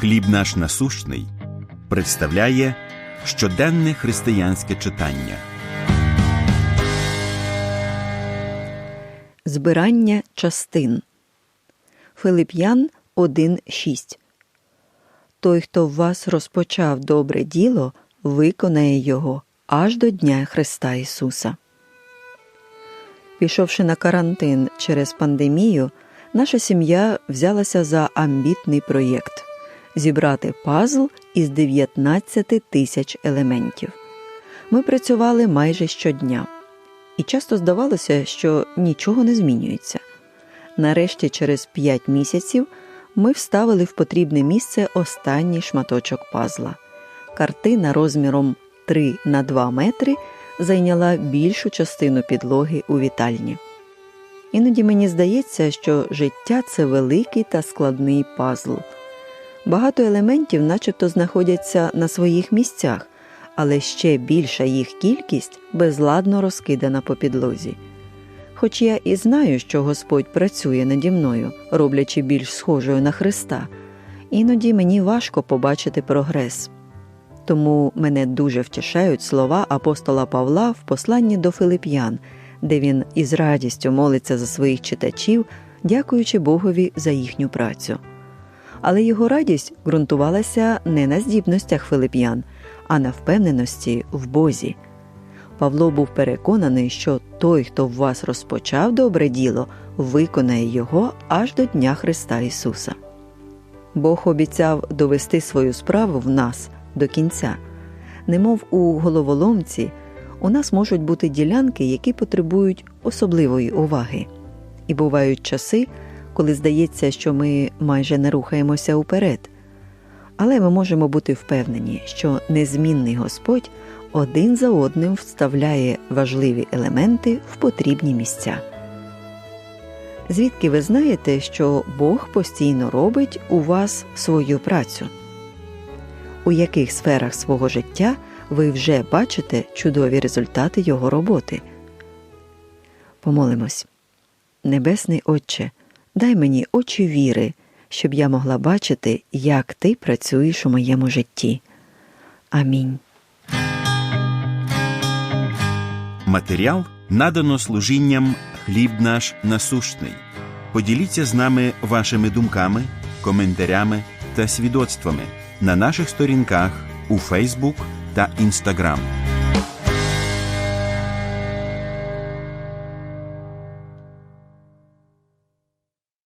Хліб наш насущний представляє щоденне християнське читання. Збирання частин. Филип'ян 1.6 Той, хто в вас розпочав добре діло, виконає його аж до Дня Христа Ісуса. Пішовши на карантин через пандемію, наша сім'я взялася за амбітний проєкт зібрати пазл із 19 тисяч елементів. Ми працювали майже щодня, і часто здавалося, що нічого не змінюється. Нарешті, через 5 місяців, ми вставили в потрібне місце останній шматочок пазла. Картина розміром 3 на 2 метри зайняла більшу частину підлоги у вітальні. Іноді мені здається, що життя це великий та складний пазл. Багато елементів, начебто, знаходяться на своїх місцях, але ще більша їх кількість безладно розкидана по підлозі. Хоч я і знаю, що Господь працює наді мною, роблячи більш схожою на Христа, іноді мені важко побачити прогрес. Тому мене дуже втішають слова апостола Павла в посланні до Филип'ян, де він із радістю молиться за своїх читачів, дякуючи Богові за їхню працю. Але його радість ґрунтувалася не на здібностях Филип'ян, а на впевненості в Бозі. Павло був переконаний, що той, хто в вас розпочав добре діло, виконає його аж до Дня Христа Ісуса. Бог обіцяв довести свою справу в нас до кінця. Немов у головоломці, у нас можуть бути ділянки, які потребують особливої уваги. І бувають часи, коли здається, що ми майже не рухаємося уперед. Але ми можемо бути впевнені, що незмінний Господь один за одним вставляє важливі елементи в потрібні місця. Звідки ви знаєте, що Бог постійно робить у вас свою працю? У яких сферах свого життя ви вже бачите чудові результати Його роботи? Помолимось. Небесний Отче, дай мені очі віри, щоб я могла бачити, як ти працюєш у моєму житті. Амінь. Матеріал надано служінням Хліб наш насущний. Поділіться з нами вашими думками, коментарями та свідоцтвами на наших сторінках у Фейсбук та Інстаграм.